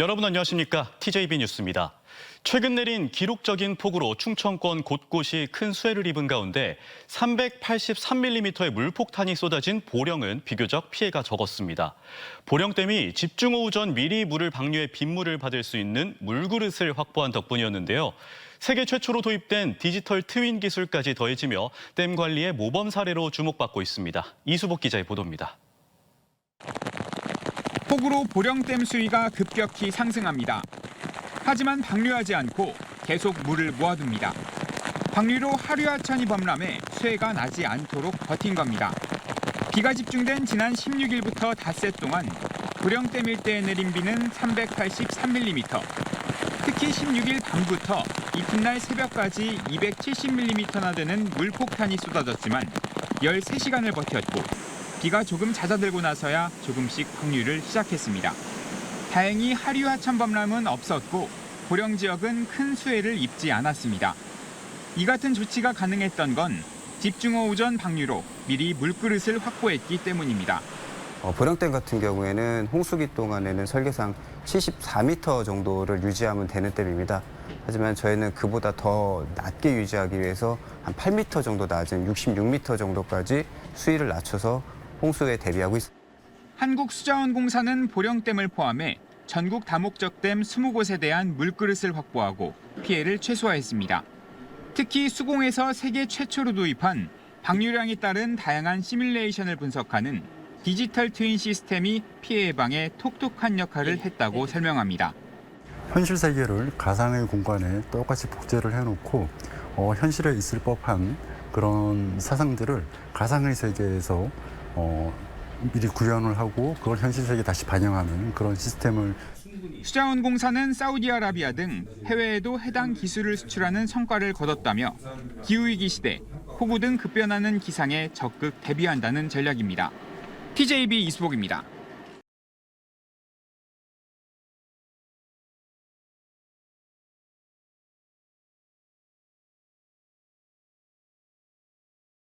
여러분 안녕하십니까? TJB 뉴스입니다. 최근 내린 기록적인 폭우로 충청권 곳곳이 큰 수해를 입은 가운데 383mm의 물폭탄이 쏟아진 보령은 비교적 피해가 적었습니다. 보령댐이 집중호우 전 미리 물을 방류해 빗물을 받을 수 있는 물그릇을 확보한 덕분이었는데요. 세계 최초로 도입된 디지털 트윈 기술까지 더해지며 댐 관리의 모범 사례로 주목받고 있습니다. 이수복 기자의 보도입니다. 폭우로 보령댐 수위가 급격히 상승합니다. 하지만 방류하지 않고 계속 물을 모아둡니다. 방류로 하류하천이 범람해 수해가 나지 않도록 버틴 겁니다. 비가 집중된 지난 16일부터 닷새 동안 보령댐 일대에 내린 비는 383mm. 특히 16일 밤부터 이튿날 새벽까지 270mm나 되는 물폭탄이 쏟아졌지만 13시간을 버텼고 비가 조금 잦아들고 나서야 조금씩 방류를 시작했습니다. 다행히 하류 하 천 범람은 없었고 보령 지역은 큰 수해를 입지 않았습니다. 이 같은 조치가 가능했던 건 집중호 우 전 방류로 미리 물그릇을 확보했기 때문입니다. 어, 보령댐 같은 경우에는 홍수기 동안에는 설계상 74m 정도를 유지하면 되는 댐입니다. 하지만 저희는 그보다 더 낮게 유지하기 위해서 한 8m 정도 낮은 66m 정도까지 수위를 낮춰서 홍수에 대비하고 있습니다. 한국수자원공사는 보령댐을 포함해 전국 다목적댐 20곳에 대한 물그릇을 확보하고 피해를 최소화했습니다. 특히 수공에서 세계 최초로 도입한 방류량에 따른 다양한 시뮬레이션을 분석하는 디지털 트윈 시스템이 피해 예방에 톡톡한 역할을 했다고 설명합니다. 현실 세계를 가상의 공간에 똑같이 복제를 해놓고 어, 현실에 있을 법한 그런 사상들을 가상의 세계에서 어, 미리 구현을 하고 그걸 현실 세계에 다시 반영하는 그런 시스템을 수자원공사는 사우디아라비아 등 해외에도 해당 기술을 수출하는 성과를 거뒀다며 기후위기 시대 폭우 등 급변하는 기상에 적극 대비한다는 전략입니다. TJB 이수복입니다.